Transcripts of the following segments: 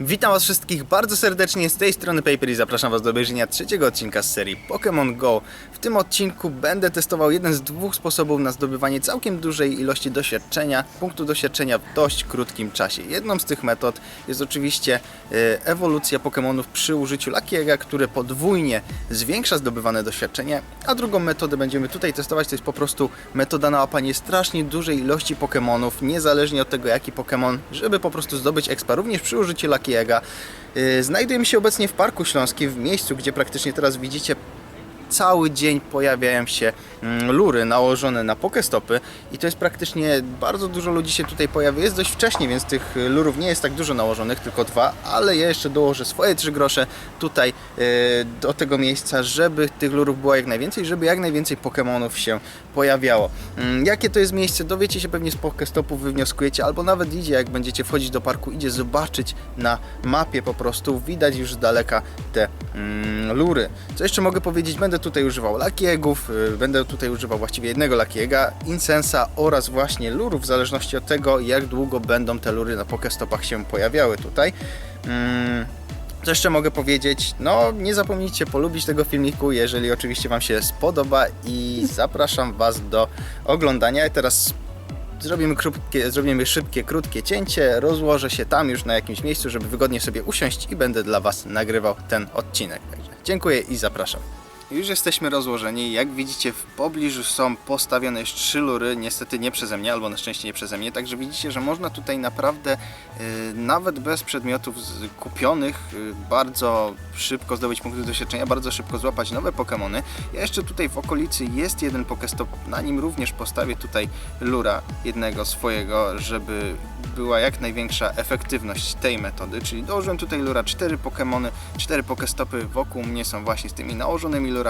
Witam was wszystkich bardzo serdecznie z tej strony Paper i zapraszam was do obejrzenia trzeciego odcinka z serii Pokémon Go. W tym odcinku będę testował jeden z dwóch sposobów na zdobywanie całkiem dużej ilości doświadczenia, punktu doświadczenia w dość krótkim czasie. Jedną z tych metod jest oczywiście e, ewolucja Pokémonów przy użyciu Lakiega, które podwójnie zwiększa zdobywane doświadczenie, a drugą metodę będziemy tutaj testować, to jest po prostu metoda na łapanie strasznie dużej ilości Pokémonów, niezależnie od tego jaki Pokémon, żeby po prostu zdobyć expa również przy użyciu Lakiega. Yy, Znajdujemy się obecnie w Parku Śląskim, w miejscu, gdzie praktycznie teraz widzicie cały dzień pojawiają się mm, lury nałożone na pokestopy i to jest praktycznie bardzo dużo ludzi się tutaj pojawia. Jest dość wcześnie, więc tych y, lurów nie jest tak dużo nałożonych, tylko dwa, ale ja jeszcze dołożę swoje trzy grosze tutaj yy, do tego miejsca, żeby tych lurów było jak najwięcej, żeby jak najwięcej Pokemonów się pojawiało. Mm, Jakie to jest miejsce, dowiecie się pewnie z pokestopów, wywnioskujecie, albo nawet idzie, jak będziecie wchodzić do parku, idzie zobaczyć na mapie po prostu, widać już z daleka te mm, lury. Co jeszcze mogę powiedzieć, będę tutaj używał lakiegów, y, będę tutaj używał właściwie jednego lakiega, incensa oraz właśnie lurów, w zależności od tego, jak długo będą te lury na pokestopach się pojawiały tutaj. Mm, co jeszcze mogę powiedzieć? No, nie zapomnijcie polubić tego filmiku, jeżeli oczywiście Wam się spodoba i zapraszam Was do oglądania. I teraz zrobimy, krótkie, zrobimy szybkie, krótkie cięcie, rozłożę się tam już na jakimś miejscu, żeby wygodnie sobie usiąść i będę dla Was nagrywał ten odcinek. Także dziękuję i zapraszam. Już jesteśmy rozłożeni. Jak widzicie, w pobliżu są postawione już trzy lury, niestety nie przeze mnie, albo na szczęście nie przeze mnie. Także widzicie, że można tutaj naprawdę, y, nawet bez przedmiotów kupionych, y, bardzo szybko zdobyć punkty doświadczenia, bardzo szybko złapać nowe Pokémony. Ja jeszcze tutaj w okolicy jest jeden Pokestop, na nim również postawię tutaj lura jednego swojego, żeby była jak największa efektywność tej metody, czyli dołożyłem tutaj lura 4 Pokémony, 4 Pokestopy wokół mnie są właśnie z tymi nałożonymi lurami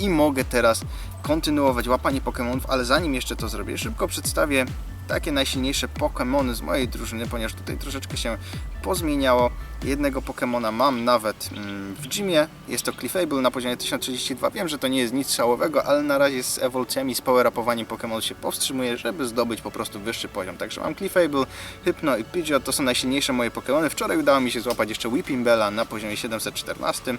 i mogę teraz kontynuować łapanie Pokémonów, ale zanim jeszcze to zrobię, szybko przedstawię takie najsilniejsze Pokémony z mojej drużyny, ponieważ tutaj troszeczkę się pozmieniało. Jednego Pokémona mam nawet mm, w gymie, jest to Clefable na poziomie 1032. Wiem, że to nie jest nic szałowego, ale na razie z ewolucjami, z power-upowaniem Pokémon się powstrzymuję, żeby zdobyć po prostu wyższy poziom. Także mam Clefable, Hypno i Pidgeot, to są najsilniejsze moje Pokémony. Wczoraj udało mi się złapać jeszcze Whipping Bella na poziomie 714.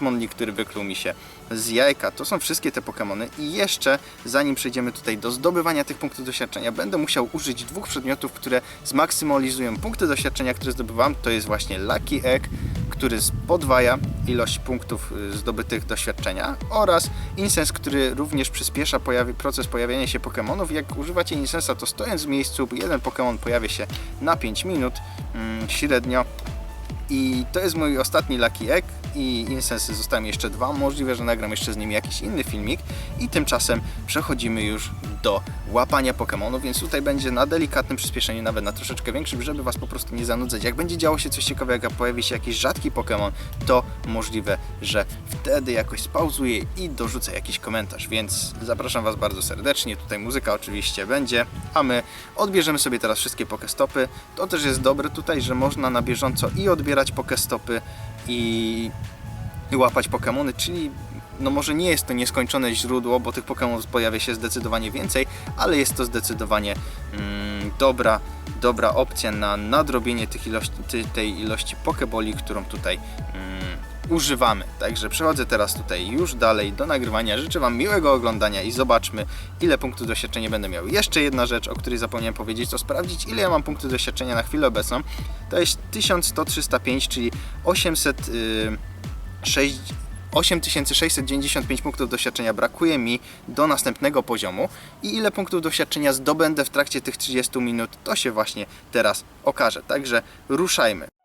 Pokémon, który wykluł mi się z jajka. To są wszystkie te Pokémony i jeszcze zanim przejdziemy tutaj do zdobywania tych punktów doświadczenia, będę musiał użyć dwóch przedmiotów, które zmaksymalizują punkty doświadczenia, które zdobywam. To jest właśnie Lucky Egg, który podwaja ilość punktów y, zdobytych doświadczenia oraz Incense, który również przyspiesza pojawi, proces pojawiania się Pokémonów. Jak używacie Incensa, to stojąc w miejscu, jeden Pokémon pojawia się na 5 minut mm, średnio. I to jest mój ostatni Lucky Egg i Incense zostały jeszcze dwa. Możliwe, że nagram jeszcze z nimi jakiś inny filmik. I tymczasem przechodzimy już do łapania Pokémonów, więc tutaj będzie na delikatnym przyspieszeniu, nawet na troszeczkę większym, żeby Was po prostu nie zanudzać. Jak będzie działo się coś ciekawego, jak pojawi się jakiś rzadki Pokémon, to możliwe, że wtedy jakoś spauzuję i dorzucę jakiś komentarz, więc zapraszam Was bardzo serdecznie. Tutaj muzyka oczywiście będzie, a my odbierzemy sobie teraz wszystkie Pokestopy. To też jest dobre tutaj, że można na bieżąco i odbierać Pokestopy i łapać Pokémony, czyli no może nie jest to nieskończone źródło, bo tych Pokémonów pojawia się zdecydowanie więcej, ale jest to zdecydowanie mm, dobra, dobra opcja na nadrobienie tych ilości, tej ilości Pokeboli, którą tutaj mm, używamy. Także przechodzę teraz tutaj już dalej do nagrywania. Życzę Wam miłego oglądania i zobaczmy, ile punktów doświadczenia będę miał. Jeszcze jedna rzecz, o której zapomniałem powiedzieć, to sprawdzić, ile ja mam punktów doświadczenia na chwilę obecną. To jest 1100-305, czyli 800... Yy, 6, 8695 punktów doświadczenia brakuje mi do następnego poziomu i ile punktów doświadczenia zdobędę w trakcie tych 30 minut, to się właśnie teraz okaże. Także ruszajmy.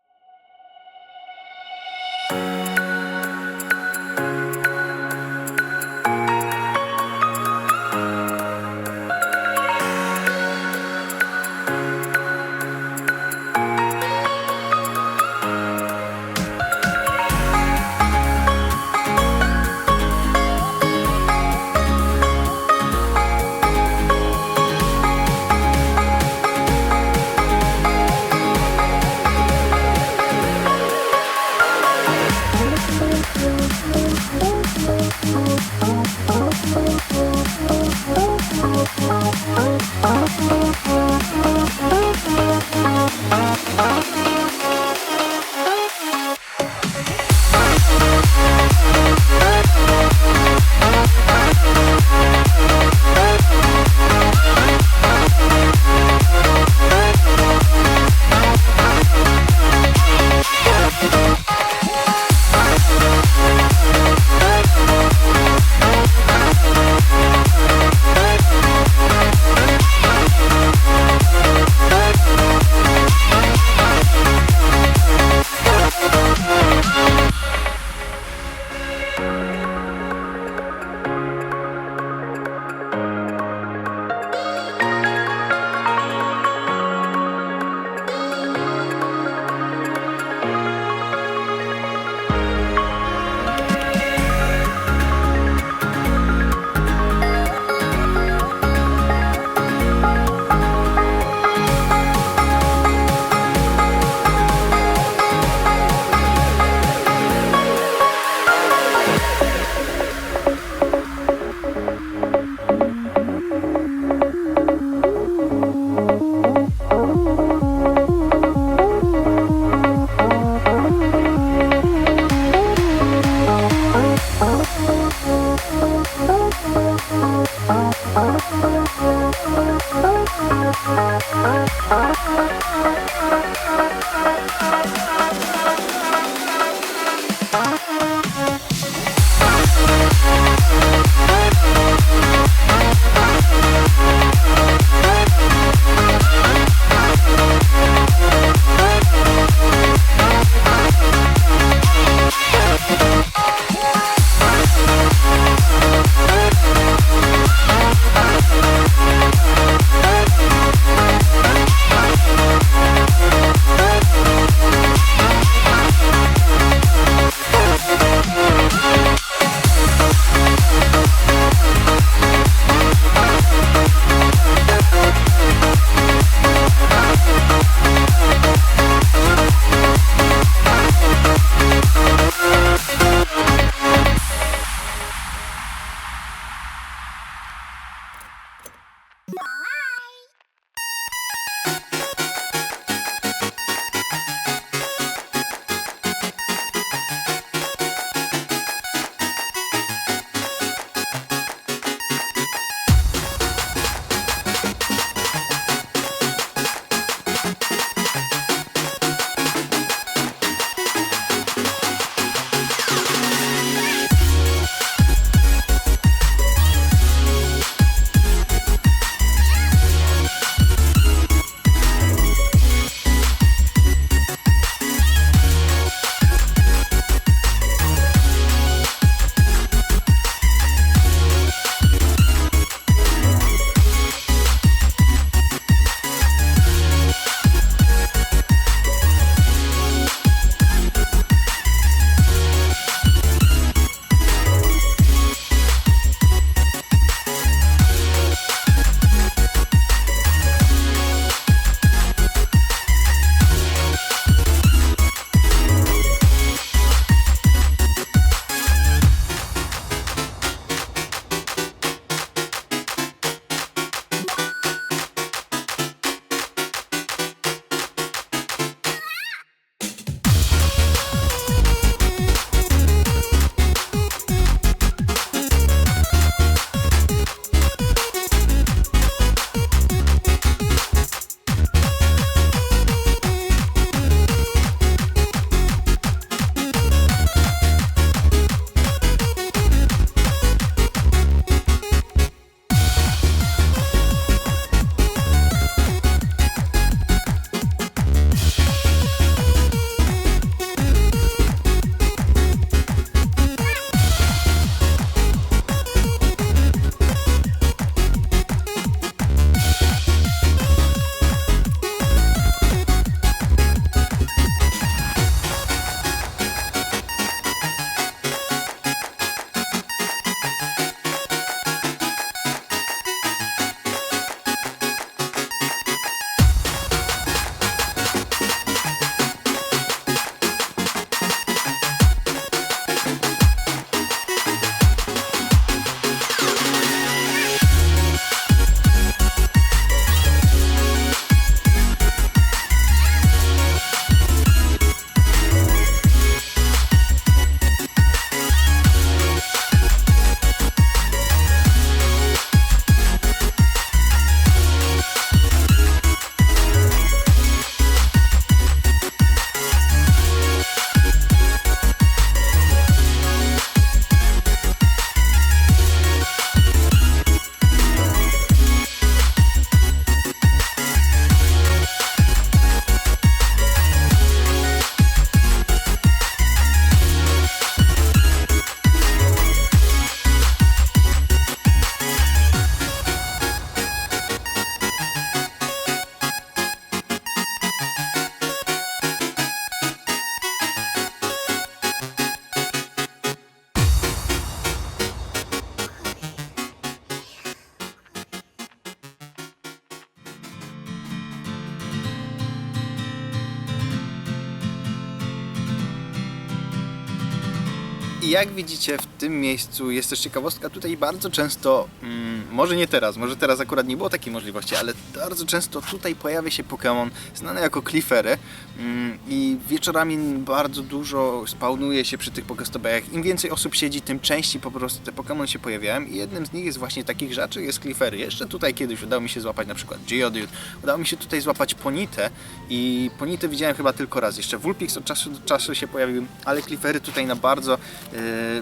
Jak widzicie w tym miejscu jest też ciekawostka, tutaj bardzo często mm, może nie teraz, może teraz akurat nie było takiej możliwości, ale bardzo często tutaj pojawia się Pokémon znany jako Cliffery mm, i wieczorami bardzo dużo spawnuje się przy tych Pokestopach. Im więcej osób siedzi, tym częściej po prostu te Pokémon się pojawiają i jednym z nich jest właśnie takich rzeczy, jest Cliffery. Jeszcze tutaj kiedyś udało mi się złapać na przykład Geodude, udało mi się tutaj złapać Ponitę i Ponitę widziałem chyba tylko raz. Jeszcze Vulpix od czasu do czasu się pojawił, ale Cliffery tutaj na bardzo, yy,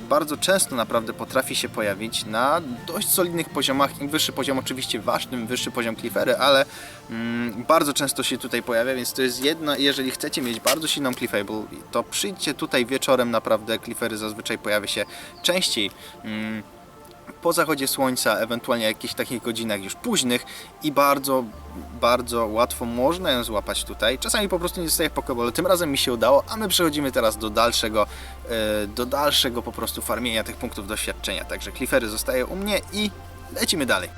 bardzo często naprawdę potrafi się pojawić na dość solidnych poziomach. Im wyższy poziom oczywiście wasz, tym wyższy poziom Cliffery, ale mm, bardzo często się tutaj pojawia, więc to jest jedno, jeżeli chcecie mieć bardzo silną Cliffable, to przyjdźcie tutaj wieczorem, naprawdę Cliffery zazwyczaj pojawia się częściej. Mm, po zachodzie słońca, ewentualnie jakichś takich godzinach już późnych i bardzo, bardzo łatwo można ją złapać tutaj. Czasami po prostu nie dostaje pokeball, tym razem mi się udało, a my przechodzimy teraz do dalszego, e, do dalszego po prostu farmienia tych punktów doświadczenia. Także Cliffery zostaje u mnie i lecimy dalej.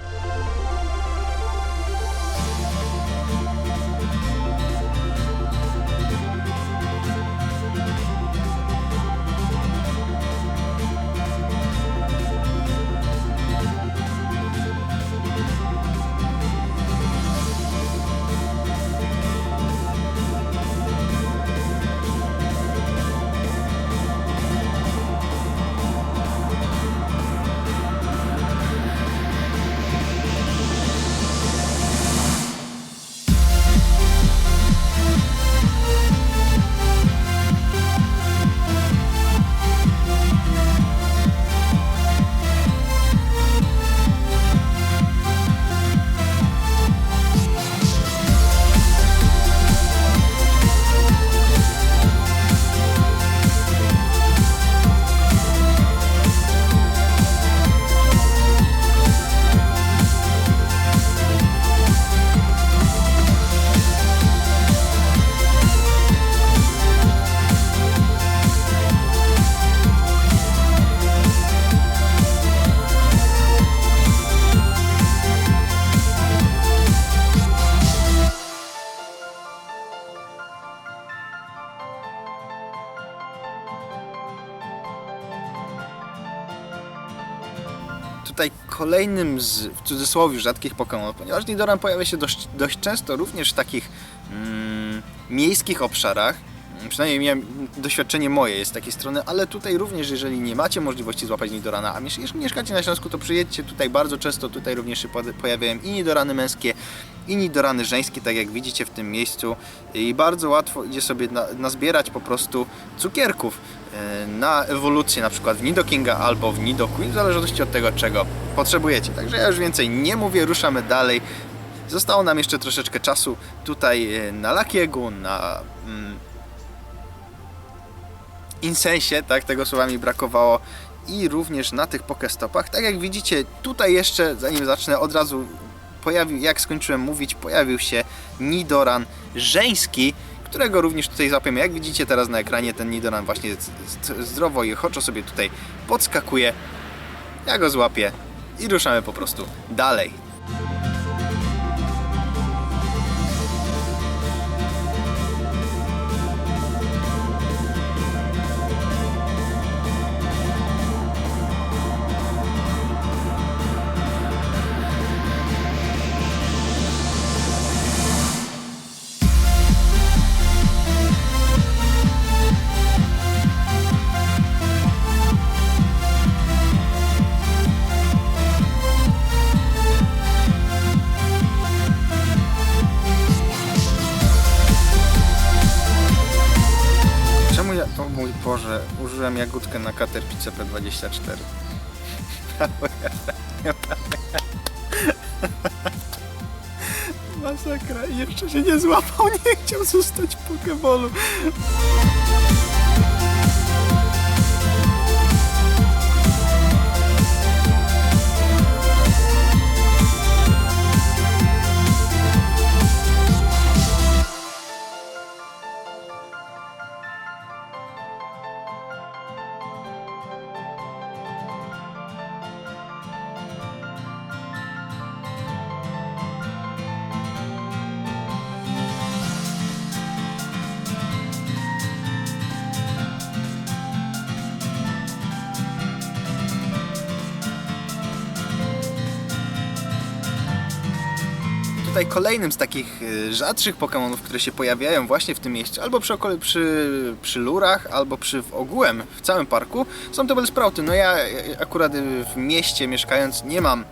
Kolejnym z, w cudzysłowie, rzadkich Pokémon, ponieważ Nidoran pojawia się dość, dość często również w takich mm, miejskich obszarach. Przynajmniej miałem doświadczenie moje jest z takiej strony, ale tutaj również, jeżeli nie macie możliwości złapać Nidorana, a jeżeli mieszkacie na Śląsku, to przyjedźcie tutaj bardzo często. Tutaj również się pojawiają i Nidorany męskie, i Nidorany żeńskie, tak jak widzicie w tym miejscu. I bardzo łatwo idzie sobie na, nazbierać po prostu cukierków na ewolucję, na przykład w Nidokinga albo w Nidoqueen, w zależności od tego, czego potrzebujecie. Także ja już więcej nie mówię, ruszamy dalej. Zostało nam jeszcze troszeczkę czasu tutaj e, na Lakiegu, na mm, Insensie, tak, tego słowa mi brakowało i również na tych Pokestopach. Tak jak widzicie, tutaj jeszcze, zanim zacznę, od razu pojawił, jak skończyłem mówić, pojawił się Nidoran żeński, którego również tutaj złapiemy. Jak widzicie teraz na ekranie, ten Nidoran właśnie zdrowo i ochoczo sobie tutaj podskakuje. Ja go złapię i ruszamy po prostu dalej. CP24? Brawo, ja- Masakra, jeszcze się nie złapał, nie chciał zostać Pokebolu. Kolejnym z takich y, rzadszych Pokémonów, które się pojawiają właśnie w tym miejscu, albo przy, okole, przy, przy lurach, albo przy w ogółem w całym parku, są to Bellsprouty. No ja akurat w mieście mieszkając nie mam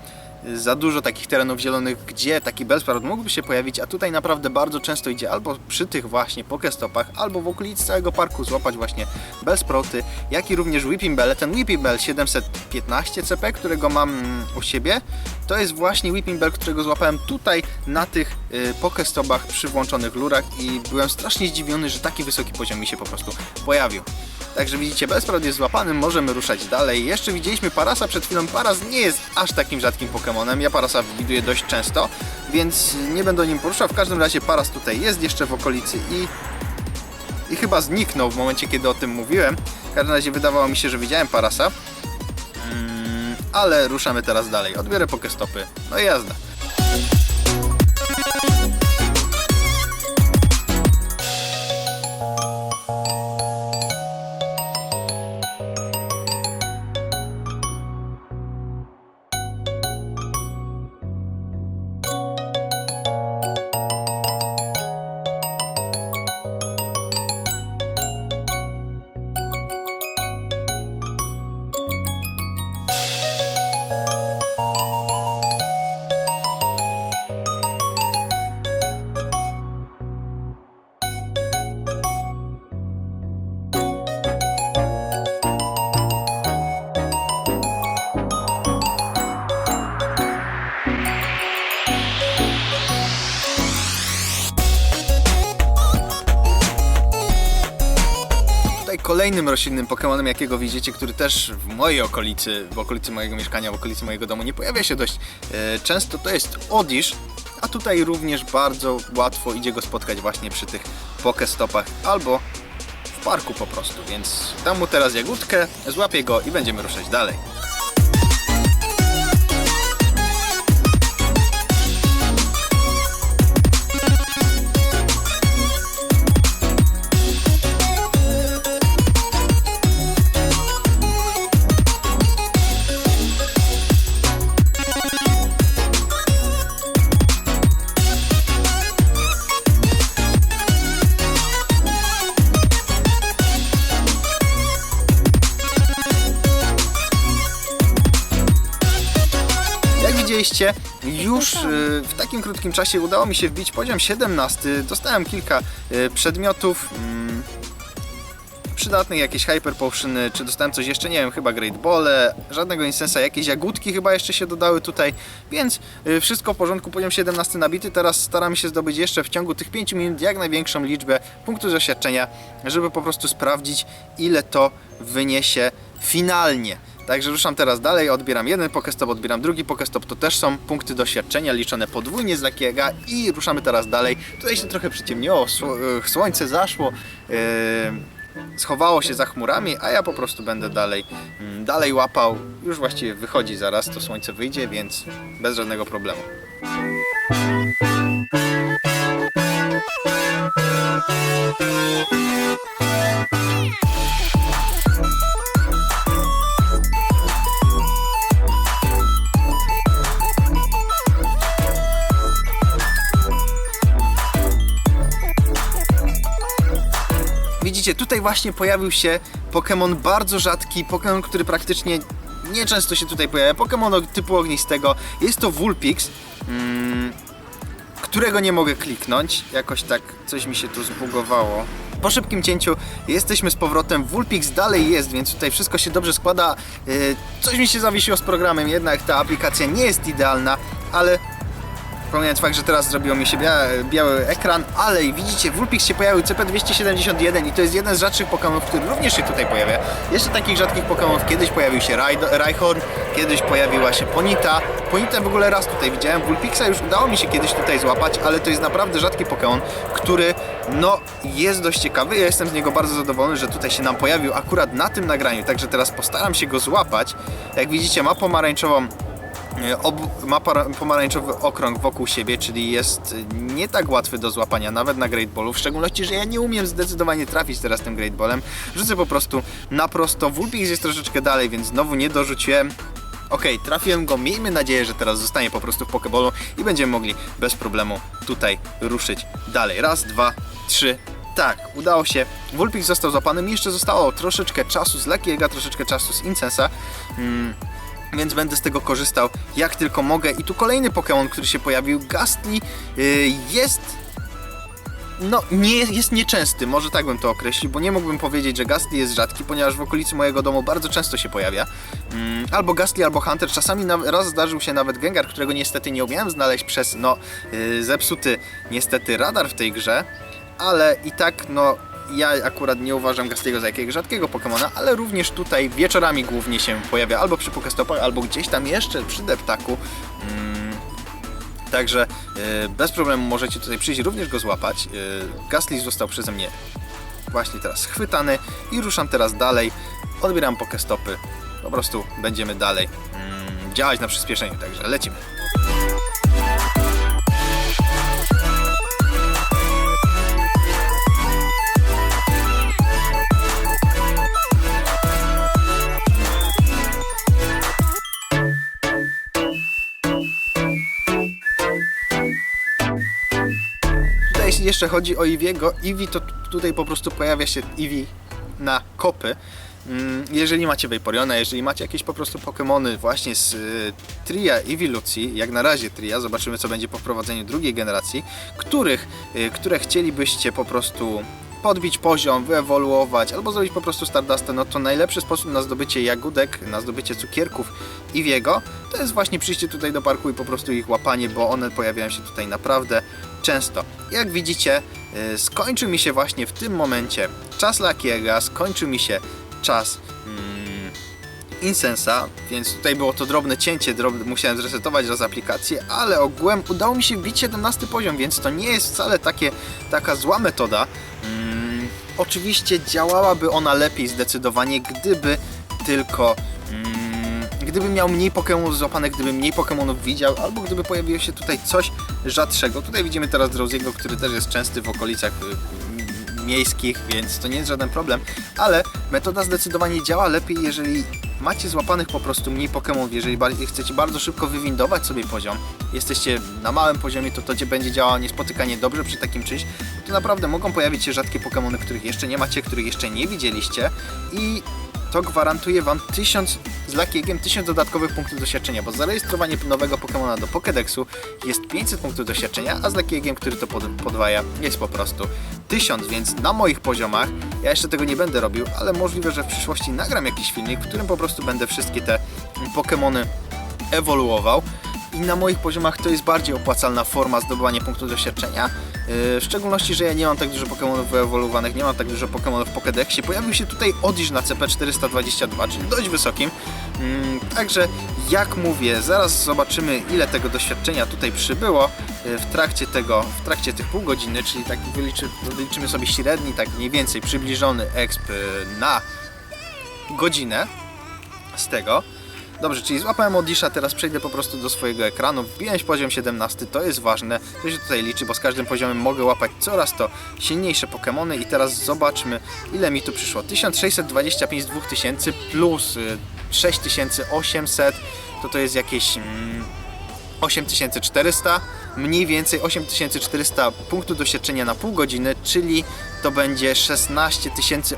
za dużo takich terenów zielonych, gdzie taki Bellsprout mógłby się pojawić, a tutaj naprawdę bardzo często idzie albo przy tych właśnie Pokestopach, albo w okolicy całego parku złapać właśnie Bellsprouty, jak i również Whipping Bell. Ten Whipping Bell 715 CP, którego mam mm, u siebie, to jest właśnie Whipping Bell, którego złapałem tutaj na tych y, Pokestopach przy włączonych lurach i byłem strasznie zdziwiony, że taki wysoki poziom mi się po prostu pojawił. Także widzicie, Bellsprout jest złapany, możemy ruszać dalej. Jeszcze widzieliśmy Parasa przed chwilą. Paras nie jest aż takim rzadkim Pokemonem. Ja Parasa widuję dość często, więc nie będę o nim poruszał. W każdym razie Paras tutaj jest jeszcze w okolicy i, i chyba zniknął w momencie, kiedy o tym mówiłem. W każdym razie wydawało mi się, że widziałem Parasa. Mm, ale ruszamy teraz dalej. Odbiorę Pokestopy. No i jazda. Kolejnym roślinnym Pokemonem, jakiego widzicie, który też w mojej okolicy, w okolicy mojego mieszkania, w okolicy mojego domu nie pojawia się dość e, często, to jest Odish, a tutaj również bardzo łatwo idzie go spotkać właśnie przy tych Pokestopach albo w parku po prostu, więc dam mu teraz jagódkę, złapię go i będziemy ruszać dalej. Widzieliście, już y, w takim krótkim czasie udało mi się wbić poziom 17. Dostałem kilka y, przedmiotów. mm, Przydatnych jakieś hyper potiony, czy dostałem coś jeszcze, nie wiem, chyba Great Ball, żadnego insensa, jakieś jagódki chyba jeszcze się dodały tutaj, więc y, wszystko w porządku, poziom 17 nabity, teraz staramy się zdobyć jeszcze w ciągu tych 5 minut jak największą liczbę punktów doświadczenia, żeby po prostu sprawdzić ile to wyniesie finalnie. Także ruszam teraz dalej, odbieram jeden Pokestop, odbieram drugi Pokestop, to też są punkty doświadczenia liczone podwójnie z Lakiega i ruszamy teraz dalej. Tutaj się trochę przyciemniło, e, słońce zaszło, e, schowało się za chmurami, a ja po prostu będę dalej, mm, dalej łapał. Już właściwie wychodzi zaraz, to słońce wyjdzie, więc bez żadnego problemu. Widzicie, tutaj właśnie pojawił się Pokémon bardzo rzadki, Pokémon, który praktycznie nieczęsto się tutaj pojawia. Pokémon typu ognistego. Jest to Vulpix, mm, którego nie mogę kliknąć. Jakoś tak coś mi się tu zbugowało. Po szybkim cięciu jesteśmy z powrotem. Vulpix dalej jest, więc tutaj wszystko się dobrze składa. Yy, coś mi się zawiesiło z programem, jednak ta aplikacja nie jest idealna, ale Pomijając fakt, że teraz zrobiło mi się bia biały ekran, ale widzicie, Vulpix się pojawił CP271 i to jest jeden z rzadszych Pokémonów, który również się tutaj pojawia. Jeszcze takich rzadkich Pokémonów kiedyś pojawił się Rhyhorn, kiedyś pojawiła się Ponita. Ponita w ogóle raz tutaj widziałem, Vulpixa już udało mi się kiedyś tutaj złapać, ale to jest naprawdę rzadki Pokémon, który no jest dość ciekawy. Ja jestem z niego bardzo zadowolony, że tutaj się nam pojawił akurat na tym nagraniu, także teraz postaram się go złapać. Jak widzicie, ma pomarańczową Ob, ma pomarańczowy okrąg wokół siebie, czyli jest e, nie tak łatwy do złapania, nawet na Great Ballu, w szczególności, że ja nie umiem zdecydowanie trafić teraz tym Great Ballem. Rzucę po prostu na prosto. Vulpix jest troszeczkę dalej, więc znowu nie dorzuciłem. Okej, trafiłem go, miejmy nadzieję, że teraz zostanie po prostu w Pokeballu i będziemy mogli bez problemu tutaj ruszyć dalej. Raz, dwa, trzy. Tak, udało się. Wulpix został złapany. Mi jeszcze zostało troszeczkę czasu z Lucky'ego, troszeczkę czasu z Incensa. Mm, więc będę z tego korzystał jak tylko mogę. I tu kolejny Pokémon, który się pojawił. Gastly yy, jest no, nie jest nieczęsty, może tak bym to określił, bo nie mógłbym powiedzieć, że Gastly jest rzadki, ponieważ w okolicy mojego domu bardzo często się pojawia. Mm, albo Gastly, albo Hunter. Czasami raz zdarzył się nawet Gengar, którego niestety nie umiałem znaleźć przez, no, yy, zepsuty niestety radar w tej grze, ale i tak, no, ja akurat nie uważam Gastly'ego za jakiegoś rzadkiego Pokemona, ale również tutaj wieczorami głównie się pojawia albo przy Pokestopach, albo gdzieś tam jeszcze przy deptaku. Mm, Także e, bez problemu możecie tutaj przyjść, również go złapać. E, Gastly został przeze mnie właśnie teraz schwytany i ruszam teraz dalej. Odbieram pokestopy. Po prostu będziemy dalej mm, działać na przyspieszeniu, także lecimy. Tutaj jeśli jeszcze chodzi o Iwiego, Iwi to tutaj po prostu pojawia się Iwi na kopy. Mm, Jeżeli macie Vaporeona, jeżeli macie jakieś po prostu Pokémony właśnie z y, tria Evolucji, jak na razie tria, zobaczymy co będzie po wprowadzeniu drugiej generacji, których, y, które chcielibyście po prostu podbić poziom, wyewoluować albo zrobić po prostu Stardustę, no to najlepszy sposób na zdobycie jagódek, na zdobycie cukierków Iwiego, to jest właśnie przyjście tutaj do parku i po prostu ich łapanie, bo one pojawiają się tutaj naprawdę często. Jak widzicie, y, skończył mi się właśnie w tym momencie czas Lakiega, skończył mi się czas Incensa, więc tutaj było to drobne cięcie, drobne, musiałem zresetować raz aplikację, ale ogółem udało mi się wbić 17 poziom, więc to nie jest wcale takie, taka zła metoda. Oczywiście działałaby ona lepiej zdecydowanie, gdyby tylko mm, gdyby miał mniej Pokémonów złapanych, gdyby mniej Pokémonów widział, albo gdyby pojawiło się tutaj coś rzadszego. Tutaj widzimy teraz Drowsiego, który też jest częsty w okolicach y, miejskich, więc to nie jest żaden problem, ale metoda zdecydowanie działa lepiej, jeżeli macie złapanych po prostu mniej Pokémonów, jeżeli chcecie bardzo szybko wywindować sobie poziom, jesteście na małym poziomie, to to będzie działało niespotykanie dobrze przy takim czymś, to naprawdę mogą pojawić się rzadkie Pokémony, których jeszcze nie macie, których jeszcze nie widzieliście. I to gwarantuje Wam 1000 z Lakiegiem 1000 dodatkowych punktów doświadczenia, bo zarejestrowanie nowego Pokemona do Pokédexu jest 500 punktów doświadczenia, a z Lakiegiem, który to pod, podwaja, jest po prostu 1000, więc na moich poziomach, ja jeszcze tego nie będę robił, ale możliwe, że w przyszłości nagram jakiś filmik, w którym po prostu będę wszystkie te Pokemony ewoluował. I na moich poziomach to jest bardziej opłacalna forma zdobywania punktów doświadczenia. Yy, w szczególności, że ja nie mam tak dużo Pokémonów wyewoluowanych, nie mam tak dużo Pokémonów w Pokédexie. Pojawił się tutaj Odish na CP422, czyli dość wysokim. Mm, także, jak mówię, zaraz zobaczymy ile tego doświadczenia tutaj przybyło yy, w trakcie tego, w trakcie tych pół godziny, czyli tak wyliczy, wyliczymy sobie średni, tak mniej więcej przybliżony exp yy, na godzinę z tego. Dobrze, czyli złapałem Odisha, teraz przejdę po prostu do swojego ekranu. Wbiłem poziom 17, to jest ważne. To się tutaj liczy, bo z każdym poziomem mogę łapać coraz to silniejsze Pokémony i teraz zobaczmy ile mi tu przyszło. 1625 z 2000 plus y, 6800 to to jest jakieś mm, 8400, mniej więcej 8400 punktów doświadczenia na pół godziny, czyli to będzie 16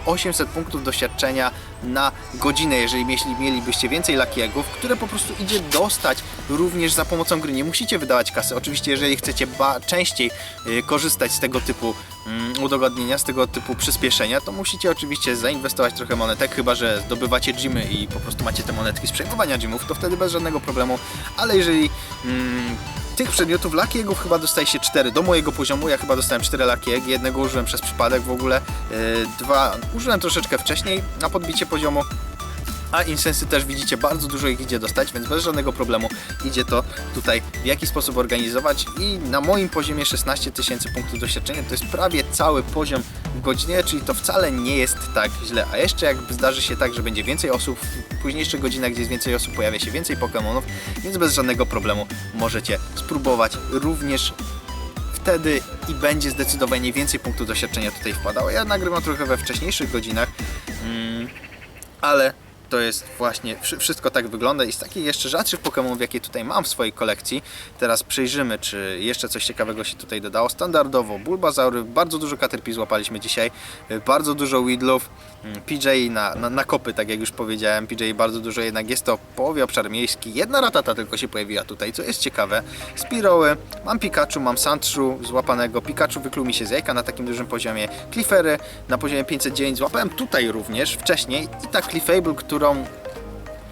800 punktów doświadczenia na godzinę, jeżeli mielibyście więcej lakiegów, które po prostu idzie dostać również za pomocą gry. Nie musicie wydawać kasy. Oczywiście, jeżeli chcecie częściej y, korzystać z tego typu mm, udogodnienia, z tego typu przyspieszenia, to musicie oczywiście zainwestować trochę monetek, chyba że zdobywacie gymy i po prostu macie te monetki z przejmowania gymów, to wtedy bez żadnego problemu. Ale jeżeli mm, tych przedmiotów lakiegów chyba dostaje się 4 do mojego poziomu. Ja chyba dostałem 4 lakiegi. Jednego użyłem przez przypadek w ogóle. Yy, dwa użyłem troszeczkę wcześniej na podbicie poziomu. A insensy też widzicie, bardzo dużo ich idzie dostać, więc bez żadnego problemu idzie to tutaj w jaki sposób organizować i na moim poziomie 16 tysięcy punktów doświadczenia to jest prawie cały poziom godzinie, czyli to wcale nie jest tak źle. A jeszcze jak zdarzy się tak, że będzie więcej osób, w późniejszych godzinach, gdzie jest więcej osób, pojawia się więcej Pokémonów, więc bez żadnego problemu możecie spróbować również wtedy i będzie zdecydowanie więcej punktów doświadczenia tutaj wpadało. Ja nagrywam trochę we wcześniejszych godzinach, mm, ale to jest właśnie, wszy- wszystko tak wygląda. I z takich jeszcze rzadszych Pokémonów, jakie tutaj mam w swojej kolekcji, teraz przejrzymy, czy jeszcze coś ciekawego się tutaj dodało. Standardowo Bulbazaury, bardzo dużo Caterpie złapaliśmy dzisiaj, y, bardzo dużo Weedlów, mm, PJ na, na, na kopy, tak jak już powiedziałem, PJ bardzo dużo, jednak. Jest to połowie obszar miejski, jedna ratata tylko się pojawiła tutaj, co jest ciekawe. Spiroły, mam Pikachu, mam Sandshrew złapanego, Pikachu wykluł mi się z jajka na takim dużym poziomie, Cliffery na poziomie 509 złapałem tutaj również wcześniej. I ta Clefable, którą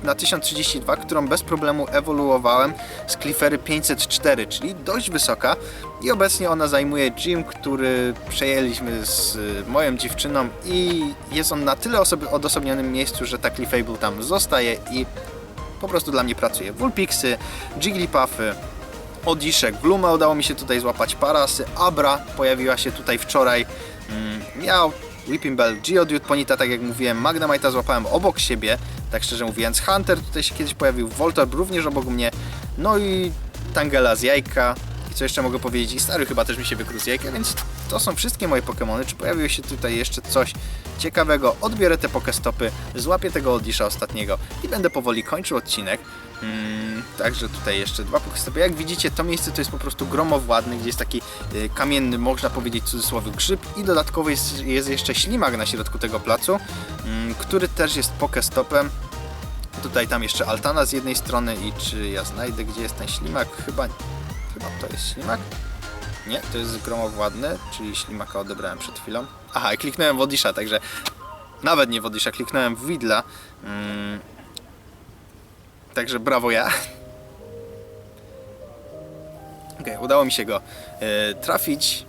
na 1032, którą bez problemu ewoluowałem z Cliffery 504, czyli dość wysoka i obecnie ona zajmuje gym, który przejęliśmy z y, moją dziewczyną i jest on na tyle odosobnionym miejscu, że ta Clefable tam zostaje i po prostu dla mnie pracuje. Vulpixy, Jigglypuffy, Odiszek, Gluma udało mi się tutaj złapać parasy, Abra pojawiła się tutaj wczoraj, mm, miał Whipping Bell, Geodude, Ponita, tak jak mówiłem, Magnemite'a złapałem obok siebie, tak szczerze mówiąc, Hunter tutaj się kiedyś pojawił, Voltorb również obok mnie, no i Tangela z jajka, co jeszcze mogę powiedzieć, i Stary chyba też mi się jajka, więc to są wszystkie moje Pokémony, czy pojawiło się tutaj jeszcze coś ciekawego, odbiorę te Pokestopy, złapię tego Odisha ostatniego i będę powoli kończył odcinek, Mm, także tutaj jeszcze dwa Pokestopy. Jak widzicie, to miejsce to jest po prostu gromowładny, gdzie jest taki y, kamienny, można powiedzieć w cudzysłowie, grzyb i dodatkowo jest, jest jeszcze ślimak na środku tego placu, mm, który też jest Pokestopem. Tutaj tam jeszcze altana z jednej strony i czy ja znajdę, gdzie jest ten ślimak? Chyba, chyba to jest ślimak? Nie, to jest gromowładny, czyli ślimaka odebrałem przed chwilą. Aha, i kliknąłem w Odisha, także nawet nie w Odisha, kliknąłem w Widla. Mm, Także brawo ja. Okej, udało mi się go e, trafić.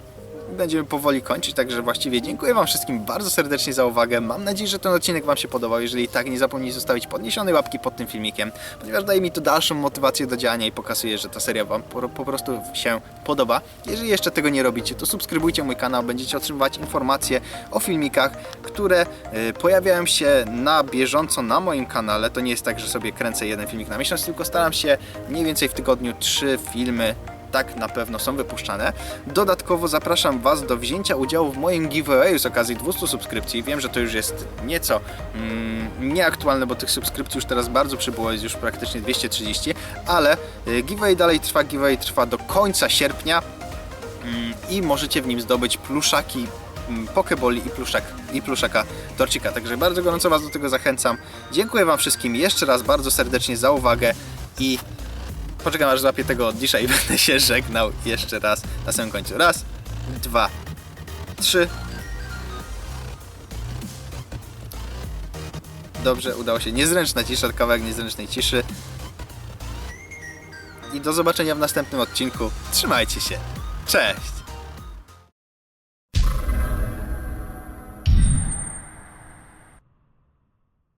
Będziemy powoli kończyć, także właściwie dziękuję Wam wszystkim bardzo serdecznie za uwagę. Mam nadzieję, że ten odcinek Wam się podobał. Jeżeli tak, nie zapomnijcie zostawić podniesionej łapki pod tym filmikiem, ponieważ daje mi to dalszą motywację do działania i pokazuje, że ta seria Wam po, po prostu się podoba. Jeżeli jeszcze tego nie robicie, to subskrybujcie mój kanał, będziecie otrzymywać informacje o filmikach, które e, pojawiają się na bieżąco na moim kanale. To nie jest tak, że sobie kręcę jeden filmik na miesiąc, tylko staram się mniej więcej w tygodniu trzy filmy tak na pewno są wypuszczane. Dodatkowo zapraszam Was do wzięcia udziału w moim giveawayu z okazji 200 subskrypcji. Wiem, że to już jest nieco mm, nieaktualne, bo tych subskrypcji już teraz bardzo przybyło, jest już praktycznie 230, ale y, giveaway dalej trwa, giveaway trwa do końca sierpnia mm, i możecie w nim zdobyć pluszaki mm, Pokeboli i, pluszak, i pluszaka Torcika. Także bardzo gorąco Was do tego zachęcam. Dziękuję Wam wszystkim jeszcze raz bardzo serdecznie za uwagę i Poczekam aż złapię tego od dzisiaj i będę się żegnał jeszcze raz na samym końcu. Raz, dwa, trzy. Dobrze, udało się. Niezręczna cisza, kawałek niezręcznej ciszy. I do zobaczenia w następnym odcinku. Trzymajcie się. Cześć!